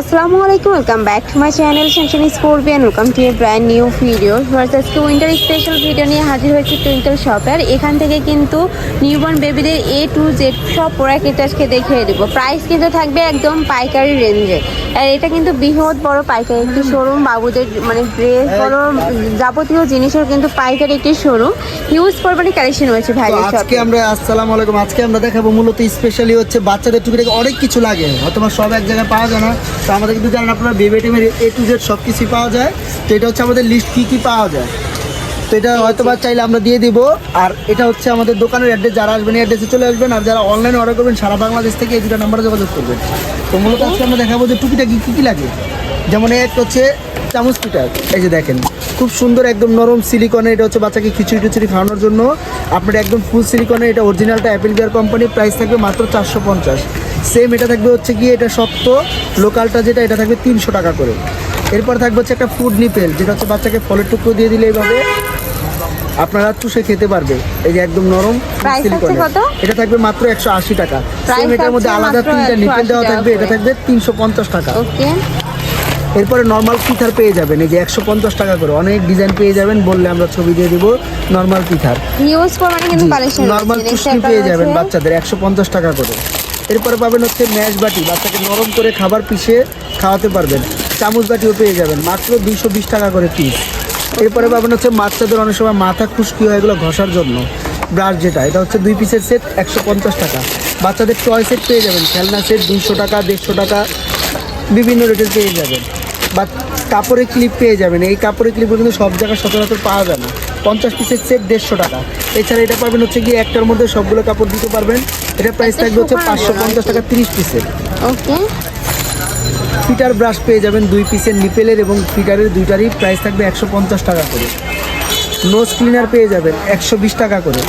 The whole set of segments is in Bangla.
আসসালামু আলাইকুম welcome back to my channel সেনশন scorpion welcome to a brand new video first আজকে উইন্টার স্পেশাল ভিডিও নিয়ে হাজির হয়েছে টুইঙ্কেল শপে আর এখান থেকে কিন্তু নিউবর্ন বেবিদের এ টু জেড সব প্রোডাক্ট এটা আজকে দেখিয়ে দেবো। প্রাইস কিন্তু থাকবে একদম পাইকারি রেঞ্জে আর এটা কিন্তু বৃহৎ বড় পাইকারি একটি শোরুম বাবুদের মানে ড্রেস বড় যাবতীয় জিনিসের কিন্তু পাইকারি একটি শোরুম হিউজ পরিমাণে কালেকশন হয়েছে ভাই আজকে আমরা আসসালামু আলাইকুম আজকে আমরা দেখাবো মূলত স্পেশালি হচ্ছে বাচ্চাদের টুকিটাকি অনেক কিছু লাগে। হয়তো বা সব এক জায়গায় পাওয়া যায় না তো আমাদের কিন্তু জানেন আপনারা বেবি আইটেমের এ টু জেড সব কিছুই পাওয়া যায়। তো এটা হচ্ছে আমাদের লিস্ট কী কী পাওয়া যায়। তো এটা হয়তো বা চাইলে আমরা দিয়ে দিব। আর এটা হচ্ছে আমাদের দোকানের অ্যাড্রেস যারা আসবেন অ্যাড্রেসে চলে আসবেন। আর যারা অনলাইনে অর্ডার করবেন, সারা বাংলাদেশ থেকে এই দুটো নাম্বারে যোগাযোগ করবেন। তো মূলত আজকে আমরা দেখাবো যে টুপিটা কী কী কী লাগে। যেমন এক হচ্ছে চামচ পিঠার। এই যে দেখেন, খুব সুন্দর একদম নরম সিলিকনে এটা হচ্ছে বাচ্চাকে খিচুড়ি টিচুড়ি খাওয়ানোর জন্য। আপনার একদম ফুল সিলিকনে এটা অরিজিনালটা অ্যাপেল বিয়ার কোম্পানি প্রাইস থাকবে মাত্র চারশো পঞ্চাশ। সেম এটা থাকবে হচ্ছে গিয়ে এটা শক্ত লোকালটা যেটা এটা থাকবে তিনশো টাকা করে। এরপর থাকবে হচ্ছে একটা ফুড নিপেল যেটা হচ্ছে বাচ্চাকে ফলের টুকরো দিয়ে দিলে এইভাবে আপনারা চুষে খেতে পারবে। এই যে একদম নরম? এটা থাকবে মাত্র একশো আশি টাকা। সেম এটার মধ্যে আলাদা তিনটা নিপেল দেওয়া থাকবে এটা থাকবে তিনশো পঞ্চাশ টাকা। এরপরে নর্মাল পিঠার পেয়ে যাবেন এই যে একশো পঞ্চাশ টাকা করে। অনেক ডিজাইন পেয়ে যাবেন বললে আমরা ছবি দিয়ে দিব নর্মাল পিঠার। নর্মাল পুষ্টি পেয়ে যাবেন বাচ্চাদের একশো পঞ্চাশ টাকা করে। এরপরে পাবেন হচ্ছে ম্যাশ বাটি। বাচ্চাকে নরম করে খাবার পিষে খাওয়াতে পারবেন। চামচ বাটিও পেয়ে যাবেন। মাত্র দুইশো বিশ টাকা করে পিস এরপরে পাবেন হচ্ছে বাচ্চাদের অনেক সময় মাথা খুশকি হয় এগুলো ঘষার জন্য। ব্রাশ যেটা, এটা হচ্ছে দুই পিসের সেট একশো পঞ্চাশ টাকা। বাচ্চাদের টয় সেট পেয়ে যাবেন। খেলনা সেট দুইশো টাকা, দেড়শো টাকা, বিভিন্ন রেটের পেয়ে যাবেন। বা কাপড়ের ক্লিপ পেয়ে যাবেন। এই কাপড়ের ক্লিপগুলো কিন্তু সব জায়গায় সচরাচর পাওয়া যায় না। পঞ্চাশ পিসের সেট দেড়শো টাকা। এছাড়া এটা পাবেন হচ্ছে গিয়ে একটার মধ্যে সবগুলো কাপড় দিতে পারবেন। এটা প্রাইস থাকবে হচ্ছে পাঁচশো পঞ্চাশ টাকা তিরিশ পিসের ওকে ফিটার ব্রাশ পেয়ে যাবেন দুই পিসের নিপেলের এবং ফিটারের দুইটারই প্রাইস থাকবে একশো পঞ্চাশ টাকা করে। নোজ ক্লিনার পেয়ে যাবেন একশো বিশ টাকা করে।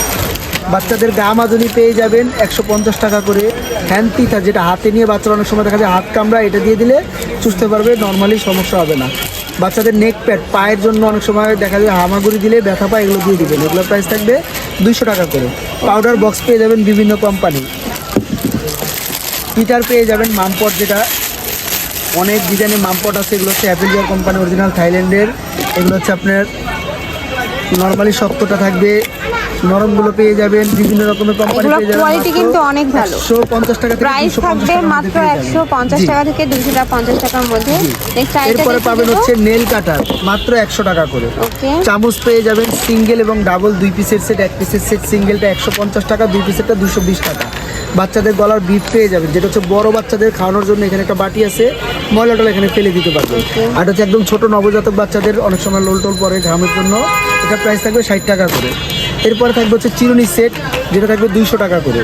বাচ্চাদের গা মাজনি পেয়ে যাবেন একশো পঞ্চাশ টাকা করে। হ্যান্ড পিঠা যেটা হাতে নিয়ে বাচ্চারা অনেক সময় দেখা যায় হাত কামড়া, এটা দিয়ে দিলে চুষতে পারবে নর্মালি সমস্যা হবে না। বাচ্চাদের নেক প্যাড পায়ের জন্য অনেক সময় দেখা যায় হামাগুড়ি দিলে ব্যথা পায়, এগুলো দিয়ে দিবেন। এগুলোর প্রাইস থাকবে দুইশো টাকা করে। পাউডার বক্স পেয়ে যাবেন বিভিন্ন কোম্পানি পিটার পেয়ে যাবেন মামপট যেটা। অনেক ডিজাইনের মামপট আছে, এগুলো হচ্ছে অ্যাপেল কোম্পানি অরিজিনাল থাইল্যান্ডের এগুলো হচ্ছে আপনার নর্মালি শক্তটা থাকবে। নরমগুলো পেয়ে যাবেন বিভিন্ন রকমের কোম্পানি পেয়ে যাবেন কোয়ালিটি কিন্তু অনেক ভালো। একশো পঞ্চাশ টাকা থেকে প্রাইস 250 থাকবে মাত্র পেয়ে যাবেন। একশো পঞ্চাশ জি। টাকা থেকে দুশো টাকা পঞ্চাশ টাকার মধ্যে। নেক্সট এরপরে পাবেন হচ্ছে নেল কাটার মাত্র একশো টাকা করে। ওকে চামচ পেয়ে যাবেন সিঙ্গেল এবং ডাবল দুই পিসের সেট এক পিসের সেট সিঙ্গেলটা একশো পঞ্চাশ টাকা দুই পিসেরটা দুশো বিশ টাকা। বাচ্চাদের গলার বিট পেয়ে যাবেন যেটা হচ্ছে বড় বাচ্চাদের খাওয়ানোর জন্য এখানে একটা বাটি আছে ময়লাটা এখানে ফেলে দিতে পারবে আর হচ্ছে একদম ছোট নবজাতক বাচ্চাদের অনেক সময় লোল টোল পরে ঘামের জন্য। এটা প্রাইস থাকবে ষাট টাকা করে। এরপরে থাকবে হচ্ছে চিরুনি সেট, যেটা থাকবে দুইশো টাকা করে।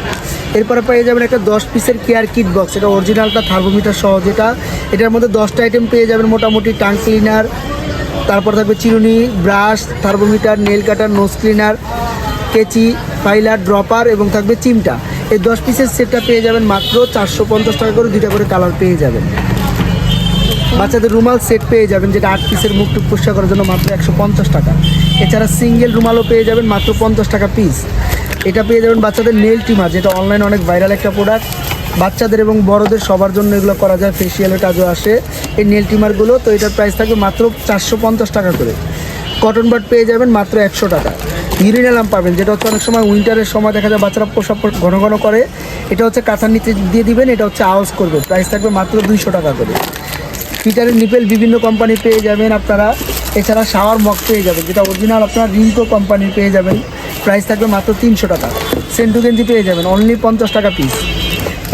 এরপরে পেয়ে যাবেন একটা দশ পিসের কেয়ার কিট বক্স, এটা অরিজিনালটা থার্মোমিটার সহ যেটা। এটার মধ্যে দশটা আইটেম পেয়ে যাবেন মোটামুটি টাং ক্লিনার তারপর থাকবে চিরুনি brush thermometer nail cutter nose cleaner কেচি ফাইলার ড্রপার এবং থাকবে চিমটা। এই দশ পিসের সেটটা পেয়ে যাবেন মাত্র চারশো পঞ্চাশ টাকা করে, দুইটা করে কালার পেয়ে যাবেন। বাচ্চাদের রুমাল সেট পেয়ে যাবেন, যেটা আট পিসের মুখ টুক পরিষ্কার করার জন্য মাত্র একশো পঞ্চাশ টাকা। এছাড়া সিঙ্গেল রুমালও পেয়ে যাবেন মাত্র পঞ্চাশ টাকা পিস এটা পেয়ে যাবেন বাচ্চাদের নেল ট্রিমার যেটা অনলাইনে অনেক ভাইরাল একটা প্রোডাক্ট বাচ্চাদের এবং বড়দের সবার জন্য এগুলো করা যায় ফেসিয়ালের কাজও আসে। এই নেল টিমারগুলো তো এটার প্রাইস থাকবে মাত্র চারশো পঞ্চাশ টাকা করে। কটন বাট পেয়ে যাবেন মাত্র একশো টাকা। ইউরিনালাম পাবেন, যেটা হচ্ছে অনেক সময় উইন্টারের সময় দেখা যায় বাচ্চারা পোশাক ঘন ঘন করে। এটা হচ্ছে কাঁথার নিচে দিয়ে দিবেন, এটা হচ্ছে আওয়াজ করবে। প্রাইস থাকবে মাত্র দুইশো টাকা করে। ফিটারের নিপেল বিভিন্ন কোম্পানি পেয়ে যাবেন আপনারা। এছাড়া শাওয়ার মগ পেয়ে যাবেন যেটা অরিজিনাল আপনারা রিঙ্কো কোম্পানির পেয়ে যাবেন। প্রাইস থাকবে মাত্র তিনশো টাকা। সেন্টু গেঞ্জি পেয়ে যাবেন অনলি পঞ্চাশ টাকা পিস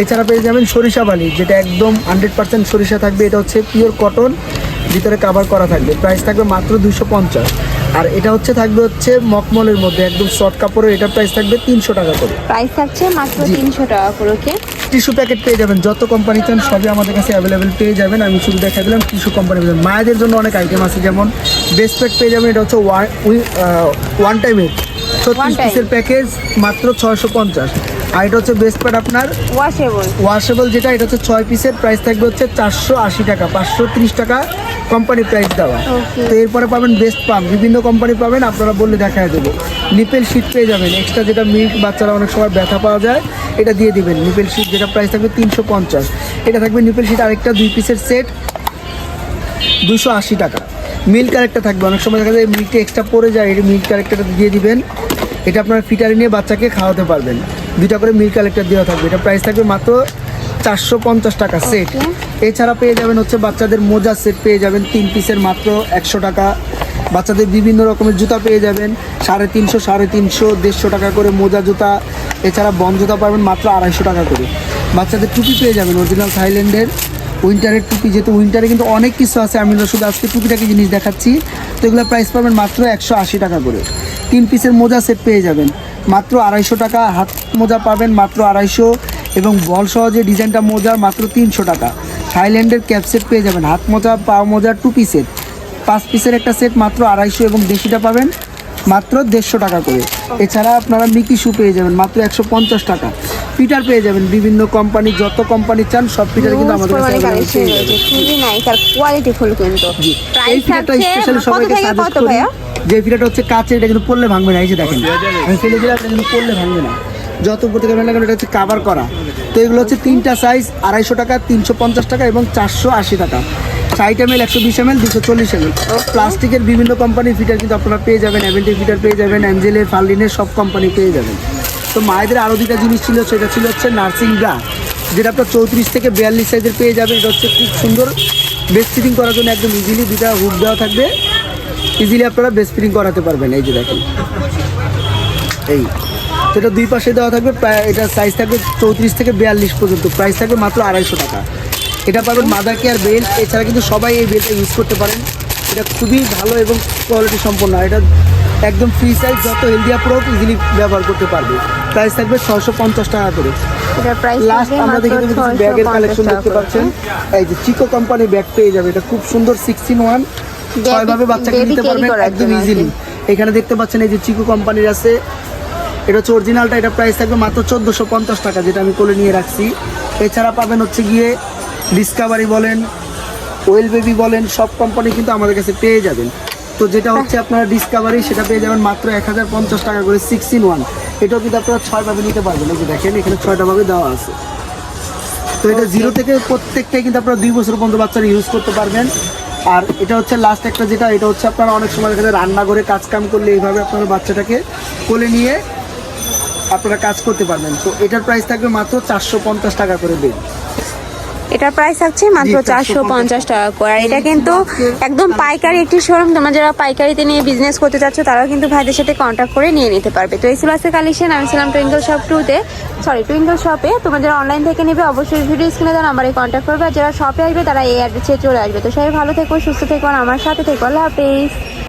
এছাড়া পেয়ে যাবেন সরিষা বালি যেটা একদম হান্ড্রেড পার্সেন্ট সরিষা থাকবে। এটা হচ্ছে পিওর কটন ভিতরে কাভার করা থাকবে। প্রাইস থাকবে মাত্র দুশো পঞ্চাশ। আর এটা হচ্ছে থাকবে হচ্ছে মকমলের মধ্যে একদম শর্ট কাপড়ের এটার প্রাইস থাকবে তিনশো টাকা করে। প্রাইস থাকছে মাত্র তিনশো টাকা করে ওকে টিস্যু প্যাকেট পেয়ে যাবেন। যত কোম্পানি চান সবই আমাদের কাছে অ্যাভেলেবেল পেয়ে যাবেন। আমি শুধু দেখা দিলাম টিস্যু কোম্পানি পেয়ে যাবেন। মায়েদের জন্য অনেক আইটেম আছে যেমন বেস্ট প্যাক পেয়ে যাবেন এটা হচ্ছে ওয়ান ওয়ান টাইমের ছত্রিশ। পিসের প্যাকেজ মাত্র ছয়শো পঞ্চাশ। আর এটা হচ্ছে বেস্ট প্যাড আপনার ওয়াশেবল ওয়াশেবল যেটা এটা হচ্ছে ছয় পিসের প্রাইস থাকবে হচ্ছে চারশো আশি টাকা পাঁচশো ত্রিশ টাকা। কোম্পানি প্রাইস দেওয়া। তো এরপরে পাবেন বেস্ট পাম্প বিভিন্ন কোম্পানি পাবেন আপনারা বললে দেখা দেবো। নিপেল শীট পেয়ে যাবেন। এক্সট্রা যেটা মিল্ক বাচ্চারা অনেক সময় ব্যথা পাওয়া যায় এটা দিয়ে দিবেন। নিপেল শীট যেটা প্রাইস থাকবে তিনশো পঞ্চাশ। এটা থাকবে নিপেল শিট আরেকটা দুই পিসের সেট দুশো আশি টাকা। মিল্ক কারেক্টটা থাকবে। অনেক সময় দেখা যায় মিল্কটা এক্সট্রা পড়ে যায় এটা মিল্ক কারেক্টারটা দিয়ে দিবেন। এটা আপনারা ফিটারে নিয়ে বাচ্চাকে খাওয়াতে পারবেন। দুইটা করে মিল্ক কালেক্টর দেওয়া থাকবে। এটা প্রাইস থাকবে মাত্র চারশো পঞ্চাশ টাকা সেট এছাড়া পেয়ে যাবেন হচ্ছে বাচ্চাদের মোজা সেট পেয়ে যাবেন তিন পিসের মাত্র একশো টাকা। বাচ্চাদের বিভিন্ন রকমের জুতা পেয়ে যাবেন সাড়ে তিনশো সাড়ে তিনশো দেড়শো টাকা করে মোজা জুতা। এছাড়া বন জুতা পাবেন মাত্র আড়াইশো টাকা করে। বাচ্চাদের টুপি পেয়ে যাবেন অরিজিনাল থাইল্যান্ডের উইন্টারের টুপি যেহেতু উইন্টারে কিন্তু অনেক কিছু আছে আমি শুধু আজকে টুপিটাকে জিনিস দেখাচ্ছি। তো এগুলো প্রাইস পাবেন মাত্র একশো আশি টাকা করে। তিন পিসের মোজা সেট পেয়ে যাবেন মাত্র আড়াইশো টাকা। হাত মোজা পাবেন মাত্র আড়াইশো। এবং বল সহ যে ডিজাইনটা মোজা মাত্র তিনশো টাকা। থাইল্যান্ডের ক্যাপ সেট পেয়ে যাবেন। হাত মোজা পা মোজা টু পিসের পাঁচ পিসের একটা সেট মাত্র আড়াইশো এবং দেশিটা পাবেন মাত্র দেড়শো টাকা করে। এছাড়া আপনারা মিকি শু পেয়ে যাবেন মাত্র একশো পঞ্চাশ টাকা। পিটার পেয়ে যাবেন বিভিন্ন কোম্পানি যত কোম্পানি চান সব পিটার কিন্তু আমাদের কাছে available কালেকশন পেয়ে রয়েছে। যাবেন। খুবই নাইস আর কোয়ালিটি ফুল কিন্তু। এই থাকছে স্পেশালি সবাইকে সাজেস্ট করি। যে ফিটারটা হচ্ছে কাচের এটা কিন্তু পড়লে ভাঙবে না। এই যে দেখেন আমি ফেলে দিলাম এটা কিন্তু পড়লে ভাঙবে না। যত উপর থেকে ভাঙলে এটা হচ্ছে কাভার করা। তো এগুলো হচ্ছে তিনটা সাইজ আড়াইশো টাকা, তিনশো পঞ্চাশ টাকা এবং চারশো আশি টাকা। ষাট এম এল একশো বিশ এম এল দুশো চল্লিশ এম এল প্লাস্টিকের বিভিন্ন কোম্পানির ফিটার কিন্তু আপনারা পেয়ে যাবেন অ্যাভেন্টির ফিটার পেয়ে যাবেন অ্যাঞ্জেলের ফার্লিনের সব কোম্পানি পেয়ে যাবেন। তো মায়েদের আরও দুটা জিনিস ছিল, সেটা ছিল হচ্ছে নার্সিং ব্রা যেটা আপনার চৌত্রিশ থেকে বিয়াল্লিশ সাইজের পেয়ে যাবেন, এটা হচ্ছে খুব সুন্দর। বেস্ট ফিটিং করার জন্য একদম ইজিলি দুটা হুক দেওয়া থাকবে। ইজিলি আপনারা বেস্ট ফিটিং করাতে পারবেন, এই যে দেখেন। এই। এটা দুই পাশে দেওয়া থাকবে প্রায় এটা সাইজ থাকবে চৌত্রিশ থেকে বিয়াল্লিশ পর্যন্ত। প্রাইস থাকবে মাত্র আড়াইশো টাকা। এটা পাবেন মাদার কেয়ার বেল্ট এছাড়া কিন্তু সবাই এই বেল্টটা ইউজ করতে পারেন। এটা খুবই ভালো এবং কোয়ালিটি সম্পন্ন। এটা একদম ফ্রি সাইজ যত হেলদিয়া প্রো ইজিলি ব্যবহার করতে পারবে। প্রাইস থাকবে ছশো পঞ্চাশ টাকা করে। লাস্ট আমরা দেখে কিছু ব্যাগের কালেকশন দেখতে পাচ্ছেন। এই যে চিকো কোম্পানি ব্যাগ পেয়ে যাবে। এটা খুব সুন্দর সিক্সটিন ওয়ান ছয় ভাবে বাচ্চাকে দিতে পারবেন একদম ইজিলি এখানে দেখতে পাচ্ছেন এই যে চিকো কোম্পানির আছে। এটা হচ্ছে অরিজিনালটা এটা প্রাইস থাকবে মাত্র চোদ্দোশো পঞ্চাশ টাকা যেটা আমি কোলে নিয়ে রাখছি। এছাড়া পাবেন হচ্ছে গিয়ে ডিসকাভারি বলেন ওয়েল বেবি বলেন সব কোম্পানি কিন্তু আমাদের কাছে পেয়ে যাবেন। তো যেটা হচ্ছে আপনারা ডিসকাভারি সেটা পেয়ে যাবেন মাত্র এক হাজার পঞ্চাশ টাকা করে সিক্সটিন ওয়ান এটাও কিন্তু আপনারা ছয় ভাবে নিতে পারবেন এই যে দেখেন এখানে ছয়টা ভাবে দেওয়া আছে। তো এটা জিরো থেকে প্রত্যেকটাই কিন্তু আপনারা দুই বছর পর্যন্ত বাচ্চারা ইউজ করতে পারবেন। আর এটা হচ্ছে লাস্ট একটা যেটা এটা হচ্ছে আপনারা অনেক সময় এখানে রান্না করে কাজ কাম করলে এইভাবে আপনারা বাচ্চাটাকে কোলে নিয়ে আপনারা কাজ করতে পারবেন। তো এটার প্রাইস থাকবে মাত্র চারশো পঞ্চাশ টাকা করে দিন এটার প্রাইস থাকছে মাত্র চারশো পঞ্চাশ টাকা। করে। আর এটা কিন্তু একদম পাইকারি একটি শোরুম তোমরা যারা পাইকারিতে নিয়ে বিজনেস করতে চাচ্ছ তারাও কিন্তু ভাইদের সাথে কন্ট্যাক্ট করে নিয়ে নিতে পারবে। তো এই ছিল আজকে কালেকশন আমি ছিলাম টুইঙ্কল শপ টুতে সরি টুইঙ্কল শপে তোমরা যারা অনলাইন থেকে নেবে অবশ্যই ভিডিও স্ক্রিনে দেওয়া নাম্বারে কন্ট্যাক্ট করবে। আর যারা শপে আসবে তারা এই অ্যাড্রেসে চলে আসবে। তো সবাই ভালো থেকো সুস্থ থেকো আর আমার সাথে থেকো। আল্লাহ হাফেজ।